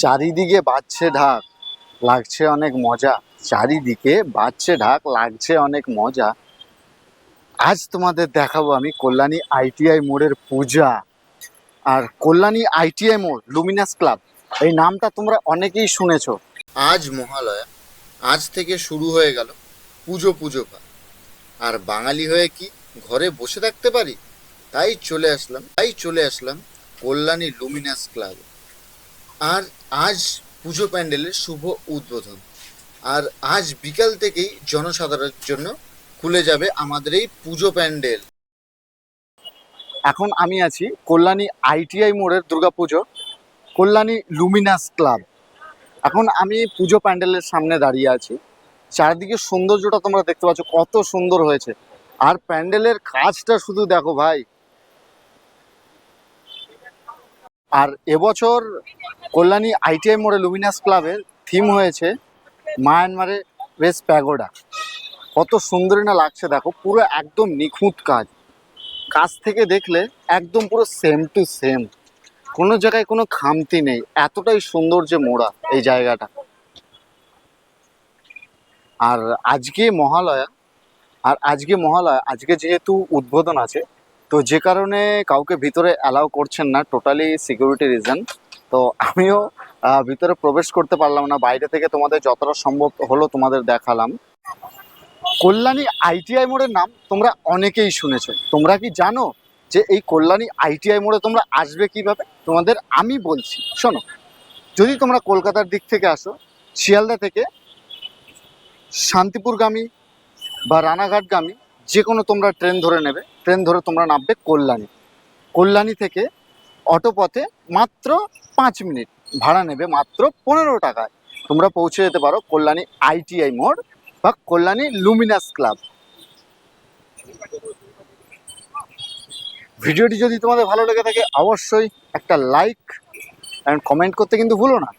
চারিদিকে বাজছে ঢাক, লাগছে অনেক মজা। চারিদিকে বাজছে ঢাক, লাগছে অনেক মজা। আজ তোমাদের দেখাবো আমি কল্যাণী আইটিআই মোড়ের পূজা। আর কল্যাণী আইটিআই মোড়, লুমিনাস ক্লাব, এই নামটা তোমরা অনেকেই শুনেছ। আজ মহালয়া, আজ থেকে শুরু হয়ে গেল পুজো পুজো পা আর বাঙালি হয়ে কি ঘরে বসে থাকতে পারি? তাই চলে আসলাম, তাই চলে আসলাম কল্যাণী লুমিনাস ক্লাব। আর আজ পুজো প্যান্ডেলের শুভ উদ্বোধন। আর আজ বিকাল থেকেই জনসাধারণের জন্য খুলে যাবে আমাদের এই পুজো প্যান্ডেল। এখন আমি আছি কল্যাণী আইটিআই মোড়ের দুর্গাপুজো, কল্যাণী লুমিনাস ক্লাব। এখন আমি পুজো প্যান্ডেলের সামনে দাঁড়িয়ে আছি। চারদিকে সৌন্দর্যটা তোমরা দেখতে পাচ্ছ, কত সুন্দর হয়েছে। আর প্যান্ডেলের কাজটা শুধু দেখো ভাই। আর এবছর কল্যাণী আইটিআই মোড়ে লুমিনাস ক্লাবের থিম হয়েছে মায়ানমারে বেশ প্যাগোডা। কত সুন্দরী না লাগছে দেখো, পুরো একদম নিখুঁত কাজ। কাজ থেকে দেখলে একদম পুরো সেম টু সেম কোনো জায়গায় কোনো খামতি নেই, এতটাই সৌন্দর্যে মোড়া এই জায়গাটা। আর আজকে মহালয়া, আর আজকে মহালয়া, আজকে যেহেতু উদ্বোধন আছে, তো যে কারণে কাউকে ভিতরে অ্যালাউ করছেন না টোটালি সিকিউরিটি রিজন তো আমিও ভিতরে প্রবেশ করতে পারলাম না, বাইরে থেকে তোমাদের যতটা সম্ভব হলো তোমাদের দেখালাম। কল্যাণী আইটিআই মোড়ের নাম তোমরা অনেকেই শুনেছো। তোমরা কি জানো যে এই কল্যাণী আইটিআই মোড়ে তোমরা আসবে কীভাবে? তোমাদের আমি বলছি, শোনো, যদি তোমরা কলকাতার দিক থেকে আসো, শিয়ালদা থেকে শান্তিপুরগামী বা রানাঘাটগামী যে কোনো তোমরা ট্রেন ধরে নেবে, ট্রেন ধরে তোমরা নামবে কল্যাণী। কল্যাণী থেকে অটো পথে মাত্র পাঁচ মিনিট। ভাড়া নেবে মাত্র পনেরো টাকায়। তোমরা পৌঁছে যেতে পারো কল্যাণী আইটিআই মোড় বা কল্যাণী লুমিনাস ক্লাব। ভিডিওটি যদি তোমাদের ভালো লেগে থাকে, অবশ্যই একটা লাইক অ্যান্ড কমেন্ট করতে কিন্তু ভুলো না।